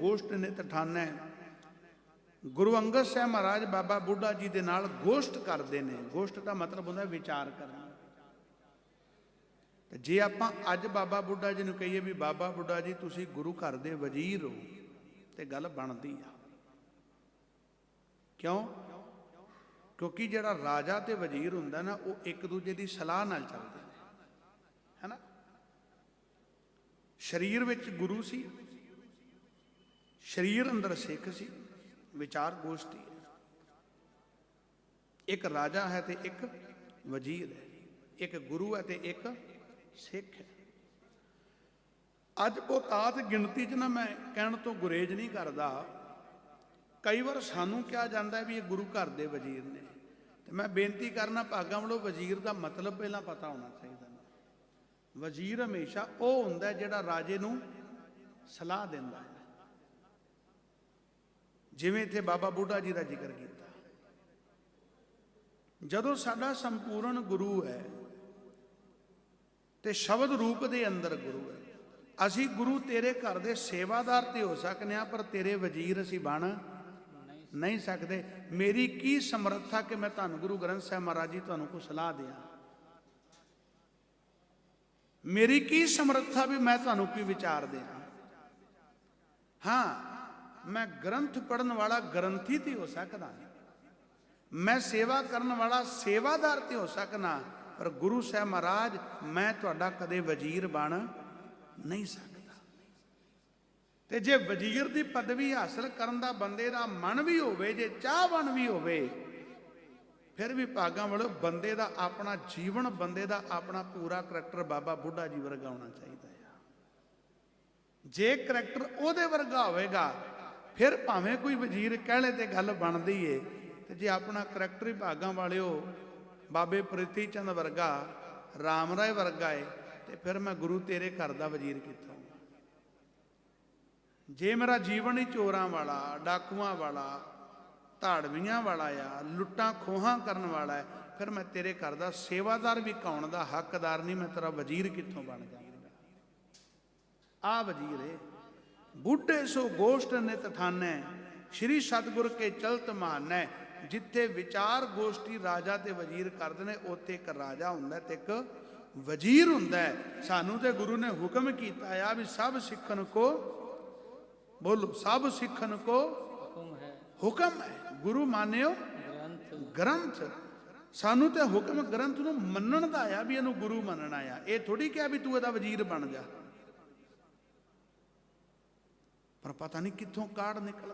ਗੋਸ਼ਟ ਨਿਤ ਠਾਨੈ। ਗੁਰੂ ਅੰਗਦ ਸਾਹਿਬ ਮਹਾਰਾਜ ਬਾਬਾ ਬੁੱਢਾ ਜੀ ਦੇ ਨਾਲ ਗੋਸ਼ਟ ਕਰਦੇ ਨੇ। ਗੋਸ਼ਟ ਦਾ ਮਤਲਬ ਹੁੰਦਾ ਵਿਚਾਰ ਕਰਨਾ। ਤੇ ਜੇ ਆਪਾਂ ਅੱਜ ਬਾਬਾ ਬੁੱਢਾ ਜੀ ਨੂੰ ਕਹੀਏ ਵੀ ਬਾਬਾ ਬੁੱਢਾ ਜੀ, ਤੁਸੀਂ ਗੁਰੂ ਘਰ ਦੇ ਵਜ਼ੀਰ ਹੋ, ਤੇ ਗੱਲ ਬਣਦੀ ਆ। ਕਿਉਂ? ਕਿਉਂਕਿ ਜਿਹੜਾ ਰਾਜਾ ਤੇ ਵਜ਼ੀਰ ਹੁੰਦਾ ਨਾ, ਉਹ ਇੱਕ ਦੂਜੇ ਦੀ ਸਲਾਹ ਨਾਲ ਚੱਲਦੇ ਨੇ। ਹੈਨਾ? ਸਰੀਰ ਵਿੱਚ ਗੁਰੂ ਸੀ। ਸਰੀਰ ਅੰਦਰ ਸਿੱਖ ਸੀ, ਵਿਚਾਰ ਗੋਸ਼ਟੀ ਇੱਕ ਰਾਜਾ ਹੈ ਤੇ ਇੱਕ ਵਜ਼ੀਰ ਹੈ, ਇੱਕ ਗੁਰੂ ਹੈ ਤੇ ਇੱਕ ਸਿੱਖ ਹੈ। ਅੱਜ ਬਹੁਤਾਤ ਗਿਣਤੀ 'ਚ ਨਾ ਮੈਂ ਕਹਿਣ ਤੋਂ ਗੁਰੇਜ ਨਹੀਂ ਕਰਦਾ। ਕਈ ਵਾਰ ਸਾਨੂੰ ਕਿਹਾ ਜਾਂਦਾ ਵੀ ਇਹ ਗੁਰੂ ਘਰ ਦੇ ਵਜ਼ੀਰ ਨੇ। ਤੇ ਮੈਂ ਬੇਨਤੀ ਕਰਨਾ, ਭਾਗਾਂ ਵੱਲੋਂ ਵਜ਼ੀਰ ਦਾ ਮਤਲਬ ਪਹਿਲਾਂ ਪਤਾ ਹੋਣਾ ਚਾਹੀਦਾ ਵਜ਼ੀਰ ਹਮੇਸ਼ਾ ਉਹ ਹੁੰਦਾ ਜਿਹੜਾ ਰਾਜੇ ਨੂੰ ਸਲਾਹ ਦਿੰਦਾ ਹੈ। ਜਿਵੇਂ ਇੱਥੇ ਬਾਬਾ ਬੁੱਢਾ ਜੀ ਦਾ ਜ਼ਿਕਰ ਕੀਤਾ। ਜਦੋਂ ਸਾਡਾ ਸੰਪੂਰਨ ਗੁਰੂ ਹੈ, ਤੇ ਸ਼ਬਦ ਰੂਪ ਦੇ ਅੰਦਰ ਗੁਰੂ ਹੈ। ਅਸੀਂ ਗੁਰੂ ਤੇਰੇ ਘਰ ਦੇ ਸੇਵਾਦਾਰ ਤੇ ਹੋ ਸਕਨੇ ਆ ਪਰ ਤੇਰੇ ਵਜ਼ੀਰ ਅਸੀਂ ਬਣ ਨਹੀਂ ਸਕਦੇ। ਮੇਰੀ ਕੀ ਸਮਰੱਥਾ ਕਿ ਮੈਂ ਤੁਹਾਨੂੰ ਗੁਰੂ ਗ੍ਰੰਥ ਸਾਹਿਬ ਮਹਾਰਾਜ ਜੀ ਤੁਹਾਨੂੰ ਕੋ ਸਲਾਹ ਦਿਆਂ? ਮੇਰੀ ਕੀ ਸਮਰੱਥਾ ਵੀ ਮੈਂ ਤੁਹਾਨੂੰ ਕੀ ਵਿਚਾਰ ਦਿਆਂ? ਹਾਂ ਮੈਂ ਗ੍ਰੰਥ ਪੜਨ ਵਾਲਾ ਗ੍ਰੰਥੀ ਤੇ ਹੋ ਸਕਦਾ ਮੈਂ ਸੇਵਾ ਕਰਨ ਵਾਲਾ ਸੇਵਾਦਾਰ ਤੇ ਹੋ ਸਕਦਾ ਪਰ ਗੁਰੂ ਸਾਹਿਬ ਮਹਾਰਾਜ, ਮੈਂ ਤੁਹਾਡਾ ਕਦੇ ਵਜ਼ੀਰ ਬਣ ਨਹੀਂ ਸਕਦਾ। ਤੇ ਜੇ ਵਜ਼ੀਰ ਦੀ ਪਦਵੀ ਹਾਸਲ ਕਰਨ ਦਾ ਬੰਦੇ ਦਾ ਮਨ ਵੀ ਹੋਵੇ, ਜੇ ਚਾਹਵਨ ਵੀ ਹੋਵੇ, ਫਿਰ ਵੀ ਭਾਗਾਂ ਵੱਲੋਂ ਬੰਦੇ ਦਾ ਆਪਣਾ ਜੀਵਨ, ਬੰਦੇ ਦਾ ਆਪਣਾ ਪੂਰਾ ਕਰੈਕਟਰ ਬਾਬਾ ਬੁੱਢਾ ਜੀ ਵਰਗਾ ਹੋਣਾ ਚਾਹੀਦਾ ਹੈ ਜੇ ਕਰੈਕਟਰ ਉਹਦੇ ਵਰਗਾ ਹੋਵੇਗਾ ਫਿਰ ਭਾਵੇਂ ਕੋਈ ਵਜ਼ੀਰ ਕਹਿਲੇ ਤੇ ਗੱਲ ਬਣਦੀ ਏ, ਤੇ ਜੇ ਆਪਣਾ ਕਰੈਕਟਰ ਹੀ ਭਾਗਾਂ ਵਾਲਿਓ, ਬਾਬੇ ਪ੍ਰੀਤੀ ਚੰਦ ਵਰਗਾ, ਰਾਮ ਰਾਏ ਵਰਗਾ ਏ, ਤੇ ਫਿਰ ਮੈਂ ਗੁਰੂ ਤੇਰੇ ਘਰ ਦਾ ਵਜ਼ੀਰ ਕੀਤਾ ਜੇ ਮੇਰਾ ਜੀਵਨ ਹੀ ਚੋਰਾਂ ਵਾਲਾ, ਡਾਕੂਆਂ ਵਾਲਾ, ਧਾੜਵੀਆਂ ਵਾਲਾ ਆ, ਲੁੱਟਾਂ ਖੋਹਾਂ ਕਰਨ ਵਾਲਾ ਹੈ ਫਿਰ ਮੈਂ ਤੇਰੇ ਘਰ ਦਾ ਸੇਵਾਦਾਰ ਵੀ ਕੌਣ ਦਾ? ਹੱਕਦਾਰ ਨਹੀਂ, ਮੈਂ ਤੇਰਾ ਵਜ਼ੀਰ ਕਿੱਥੋਂ ਬਣ ਜਾਵਾਂਗਾ? ਆ ਵਜ਼ੀਰ ਏ। ਬੁੱਢੇ ਸੋ ਗੋਸ਼ਟ ਨਿਤ ਠਾਨੈ ਸ਼੍ਰੀ ਸਤਗੁਰ ਕੇ ਚਲਤ ਮਾਨੈ ਜਿੱਥੇ ਵਿਚਾਰ ਗੋਸ਼ਟੀ ਰਾਜਾ ਤੇ ਵਜ਼ੀਰ ਕਰਦੇ ਨੇ ਉੱਥੇ ਇੱਕ ਰਾਜਾ ਹੁੰਦਾ ਤੇ ਇੱਕ ਵਜ਼ੀਰ ਹੁੰਦਾ। ਸਾਨੂੰ ਤੇ ਗੁਰੂ ਨੇ ਹੁਕਮ ਕੀਤਾ ਆ ਵੀ ਸਭ ਸਿੱਖਣ ਕੋ ਬੋਲੋ ਸਭ ਸਿੱਖਣ ਕੋ ਹੁਕਮ ਹੈ। ਹੁਕਮ ਹੈ। ਗੁਰੂ ਮਾਨਿਓ ਗ੍ਰੰਥ। ਸਾਨੂੰ ਤੇ ਹੁਕਮ ਗ੍ਰੰਥ ਨੂੰ ਮੰਨਣ ਦਾ ਆ ਵੀ ਇਹਨੂੰ ਗੁਰੂ ਮੰਨਣਾ ਆ। ਇਹ ਥੋੜੀ ਕਿਹਾ ਵੀ ਤੂੰ ਇਹਦਾ ਵਜ਼ੀਰ ਬਣ ਜਾ। ਪਰ ਪਤਾ ਨਹੀਂ ਕਿੱਥੋਂ ਕਾਢ ਨਿਕਲ